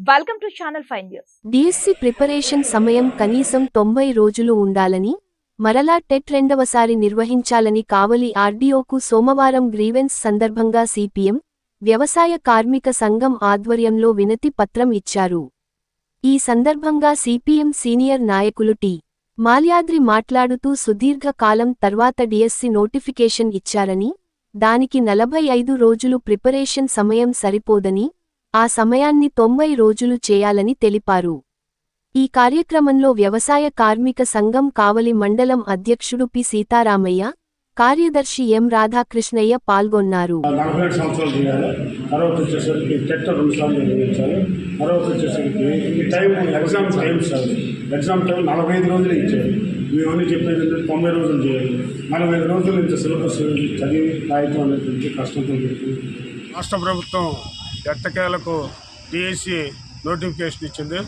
Welcome to channel five news DSC preparation సమయం కనీసం తొంభై రోజులు ఉండాలని మరలా టెట్ రెండవసారి నిర్వహించాలని కావలి ఆర్డీఓకు సోమవారం గ్రీవెన్స్ సందర్భంగా సిపిఎం వ్యవసాయ కార్మిక సంఘం ఆధ్వర్యంలో వినతి పత్రం ఇచ్చారు. ఈ సందర్భంగా సిపిఎం సీనియర్ నాయకులు టి. మాల్యాద్రి మాట్లాడుతూ సుదీర్ఘ కాలం తర్వాత డిఎస్సి నోటిఫికేషన్ ఇచ్చారని దానికి నలభై ఐదు రోజులు ప్రిపరేషన్ సమయం సరిపోదని ఆ సమయాన్ని తొంభై రోజులు చేయాలని తెలిపారు. ఈ కార్యక్రమంలో వ్యవసాయ కార్మిక సంఘం కావలి మండలం అధ్యక్షుడు పి. సీతారామయ్య కార్యదర్శి ఎం. రాధాకృష్ణయ్య పాల్గొన్నారు. నలభై ఏడు సంవత్సరాలు చేయాలి. తర్వాత వచ్చేసరికి టెట్ రెండు సార్లు నిర్వహించాలి తర్వాత వచ్చేసరికి ఈ time exam time sir exam time నలభై ఐదు రోజులు ఇచ్చారు మేమన్నీ చెప్పేది ఏంటంటే తొంభై రోజులు చేయాలి. నలభై ఐదు రోజులు ఇంత సిలబస్ చదివి రాయటం అనేటువంటి కష్టంతో రాష్ట్ర ప్రభుత్వం ఎట్టకేలకు డిఎస్సి నోటిఫికేషన్ ఇచ్చింది.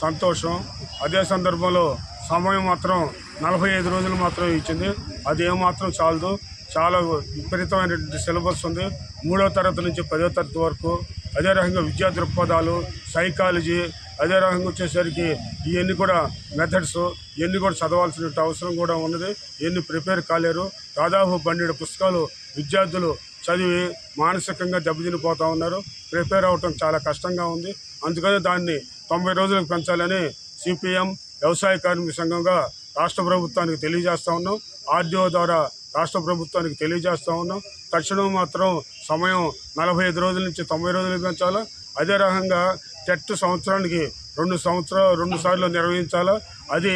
సంతోషం. అదే సందర్భంలో సమయం మాత్రం నలభై ఐదు రోజులు మాత్రం ఇచ్చింది. అది ఏమాత్రం చాలదు. చాలా విపరీతమైనటువంటి సిలబస్ ఉంది. మూడో తరగతి నుంచి పదో తరగతి వరకు అదే రకంగా విద్యా దృక్పథాలు సైకాలజీ అదే రకంగా వచ్చేసరికి ఇవన్నీ కూడా మెథడ్స్ ఇవన్నీ కూడా చదవాల్సిన అవసరం కూడా ఉన్నది. ఇవన్నీ ప్రిపేర్ కాలేరు. దాదాపు పన్నెండు పుస్తకాలు విద్యార్థులు చదివి మానసికంగా దెబ్బతినిపోతూ ఉన్నారు. ప్రిపేర్ అవటం చాలా కష్టంగా ఉంది. అందుకని దాన్ని తొంభై రోజులకు పెంచాలని సిపిఎం వ్యవసాయ కార్మిక సంఘంగా రాష్ట్ర ప్రభుత్వానికి తెలియజేస్తా ఉన్నాం. ఆర్డీఓ ద్వారా రాష్ట్ర ప్రభుత్వానికి తెలియజేస్తూ ఉన్నాం. తక్షణం మాత్రం సమయం నలభై ఐదు రోజుల నుంచి తొంభై రోజులకు పెంచాలా? అదే రకంగా చెట్టు సంవత్సరానికి రెండు సంవత్సరాలు రెండు సార్లు నిర్వహించాలా? అది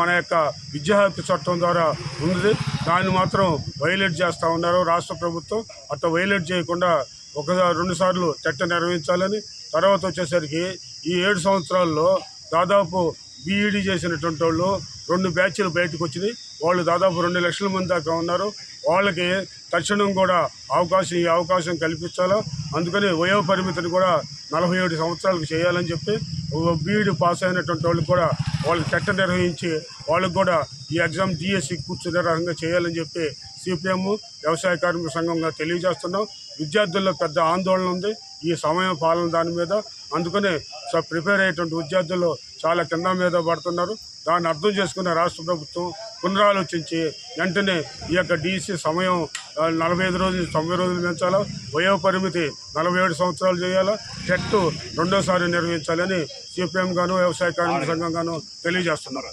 మన యొక్క విద్యాహక్తి చట్టం ద్వారా ఉంది దాన్ని మాత్రం వైలేట్ చేస్తూ ఉన్నారు రాష్ట్ర ప్రభుత్వం. అట్లా వైలేట్ చేయకుండా ఒక రెండు సార్లు చట్టం నిర్వహించాలని తర్వాత వచ్చేసరికి ఈ ఏడు సంవత్సరాల్లో దాదాపు బీఈడీ చేసినటువంటి వాళ్ళు రెండు బ్యాచ్లు బయటకు వచ్చినాయి వాళ్ళు దాదాపు రెండు లక్షల మంది దాకా ఉన్నారు. వాళ్ళకి తక్షణం కూడా అవకాశం ఈ అవకాశం కల్పించాలా? అందుకని వయో పరిమితిని కూడా నలభై ఏడు సంవత్సరాలకు చేయాలని చెప్పి బీఈడి పాస్ అయినటువంటి వాళ్ళకి కూడా వాళ్ళకి చట్ట నిర్వహించి వాళ్ళకి కూడా ఈ ఎగ్జామ్ డిఎస్సి కూర్చునే రకంగా చేయాలని చెప్పి సిపిఎం వ్యవసాయ కార్మిక సంఘంగా తెలియజేస్తున్నాం. విద్యార్థుల్లో పెద్ద ఆందోళన ఉంది. ఈ సమయం పాలన దాని మీద. అందుకనే ప్రిపేర్ అయ్యేటువంటి విద్యార్థులు చాలా కింద మీద పడుతున్నారు. దాన్ని అర్థం చేసుకున్న రాష్ట్ర ప్రభుత్వం పునరాలోచించి వెంటనే ఈ యొక్క డీసీ సమయం నలభై ఐదు రోజులు తొంభై రోజులు పెంచాలా? వయో పరిమితి నలభై ఏడు సంవత్సరాలు చేయాలా? టెట్ రెండోసారి నిర్వహించాలని సిపిఎం గాను వ్యవసాయ కార్మిక సంఘం గాను తెలియజేస్తున్నారు.